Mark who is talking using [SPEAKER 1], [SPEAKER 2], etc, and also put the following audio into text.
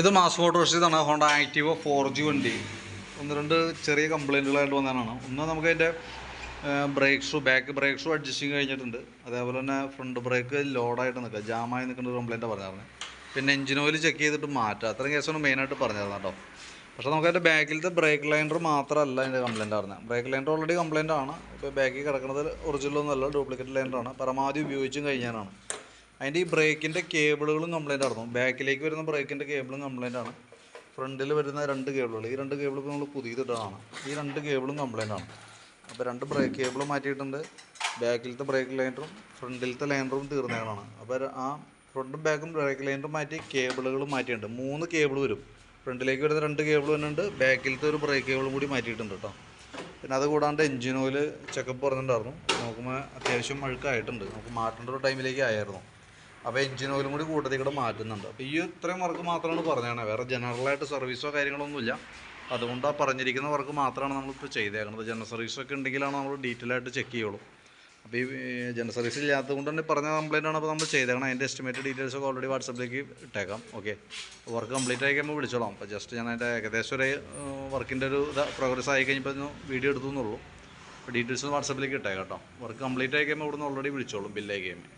[SPEAKER 1] ഇത് മാസ് മോട്ടോഴ്സിതാണ് Honda active four G വണ്ടി. ഒന്ന് രണ്ട് ചെറിയ കംപ്ലൈന്റുകളായിട്ട് വന്നതാണ്. ഒന്ന് നമുക്ക് അതിന്റെ ബ്രേക്ക് ബാക്ക് ബ്രേക്ക് അഡ്ജസ്റ്റിങ് കഴിഞ്ഞിട്ടുണ്ട്. അതേപോലെ തന്നെ ഫ്രണ്ട് ബ്രേക്ക് ലോഡായിട്ട് നിൽക്കുക. ജാമായി നിൽക്കുന്ന ഒരു കംപ്ലൈന്റ് പറഞ്ഞായിരുന്നു. പിന്നെ എഞ്ചിൻ ഓയിൽ ചെക്ക് ചെയ്തിട്ട് മാറ്റുക. അത്രയും കേസാണ് മെയിനായിട്ട് പറഞ്ഞിരുന്നത് കേട്ടോ. പക്ഷേ നമുക്ക് അതിന്റെ ബാക്കിലത്തെ ബ്രേക്ക് ലൈൻഡർ മാത്രമല്ല അതിന്റെ കംപ്ലൈന്റ് പറഞ്ഞത്. ബ്രേക്ക് ലൈൻഡർ ഓൾറെഡി കംപ്ലൈന്റ് ആണ്. ഇപ്പോൾ ബാക്കിൽ കിടക്കുന്നത് ഒറിജിനൽ ഒന്നുമല്ല ഡ്യൂപ്ലിക്കേറ്റ് ലൈൻഡറാണ് പരമാവധി ഉപയോഗിച്ചും കഴിഞ്ഞാലാണ്. അതിന്റെ ഈ ബ്രേക്കിന്റെ കേബിളുകളും കംപ്ലൈന്റ് ആയിരുന്നു ബാക്കിലേക്ക് വരുന്ന ബ്രേക്കിന്റെ കേബിളും കംപ്ലൈന്റ് ആണ്. ഫ്രണ്ടിൽ വരുന്ന രണ്ട് കേബിളുകൾ. ഈ രണ്ട് ഇപ്പോൾ നമ്മൾ പുതിയതിട്ടതാണ്. ഈ രണ്ട് കേബിളും കംപ്ലൈന്റ് ആണ്. അപ്പോൾ രണ്ട് ബ്രേക്ക് കേബിൾ മാറ്റിയിട്ടുണ്ട്. ബാക്കിലത്തെ ബ്രേക്ക് ലൈനറും ഫ്രണ്ടിലത്തെ ലൈനറും തീർന്നതാണ്. അപ്പോൾ ആ ഫ്രണ്ടും ബാക്കും ബ്രേക്ക് ലൈനറും മാറ്റി കേബിളുകൾ മാറ്റിയിട്ടുണ്ട്. മൂന്ന് കേബിൾ വരും. ഫ്രണ്ടിലേക്ക് വരുന്ന രണ്ട് കേബിൾ വരുന്നുണ്ട് ബാക്കിലത്തെ ഒരു ബ്രേക്ക് കേബിളും കൂടി മാറ്റിയിട്ടുണ്ട് കേട്ടോ പിന്നെ അത് കൂടാണ്ട് എഞ്ചിൻ ഓയിൽ ചെക്കപ്പ് പറഞ്ഞിട്ടുണ്ടായിരുന്നു. നോക്കുമ്പോൾ അത്യാവശ്യം അഴുക്കായിട്ടുണ്ട്. നമുക്ക് മാറ്റേണ്ട ഒരു ടൈമിലേക്ക് ആയിരുന്നു അപ്പോൾ എഞ്ചിൻ ഓയിലും കൂടി കൂട്ടത്തിൽ കൂടെ മാറ്റുന്നുണ്ട്. അപ്പോൾ ഈ ഇത്രയും വർക്ക് മാത്രമാണ് പറഞ്ഞത് വേറെ ജനറലായിട്ട് സർവീസോ കാര്യങ്ങളൊന്നുമില്ല അതുകൊണ്ട് ആ പറഞ്ഞിരിക്കുന്ന വർക്ക് മാത്രമാണ് നമ്മളിപ്പോൾ ചെയ്തേക്കുന്നത് ജനറൽ സർവീസൊക്കെ ഉണ്ടെങ്കിലാണ് നമ്മൾ ഡീറ്റെയിൽ ആയിട്ട് ചെക്ക് ചെയ്യുള്ളൂ. അപ്പോൾ ഈ ജനറൽ സർവീസ് ഇല്ലാത്തത് കൊണ്ട് തന്നെ പറഞ്ഞ കംപ്ലൈന്റ് ആണ് അപ്പോൾ നമ്മൾ ചെയ്തേക്കണം. അതിന്റെ എസ്റ്റിമേറ്റ് ഡീറ്റെയിൽസ് ഒക്കെ ഓൾറെഡി വാട്സപ്പിലേക്ക് ഇട്ടേക്കാം. ഓക്കെ വർക്ക് കംപ്ലീറ്റ് ആയി കഴിയുമ്പോൾ വിളിച്ചോളാം. അപ്പോൾ ജസ്റ്റ് ഞാൻ അതിന്റെ ഏകദേശം ഒരു വർക്കിന്റെ ഒരു പ്രോഗ്രസ് ആയി കഴിഞ്ഞപ്പോൾ വീഡിയോ എടുത്തു എന്നുള്ളൂ. അപ്പോൾ ഡീറ്റെയിൽസ് വാട്സപ്പിലേക്ക് ഇട്ടേക്കാം കേട്ടോ. വർക്ക് കംപ്ലീറ്റ് ആയി കഴിയുമ്പോൾ ഇവിടുന്ന് ഓൾറെഡി വിളിച്ചോളും. ബില്ലായി കഴിയുമ്പോൾ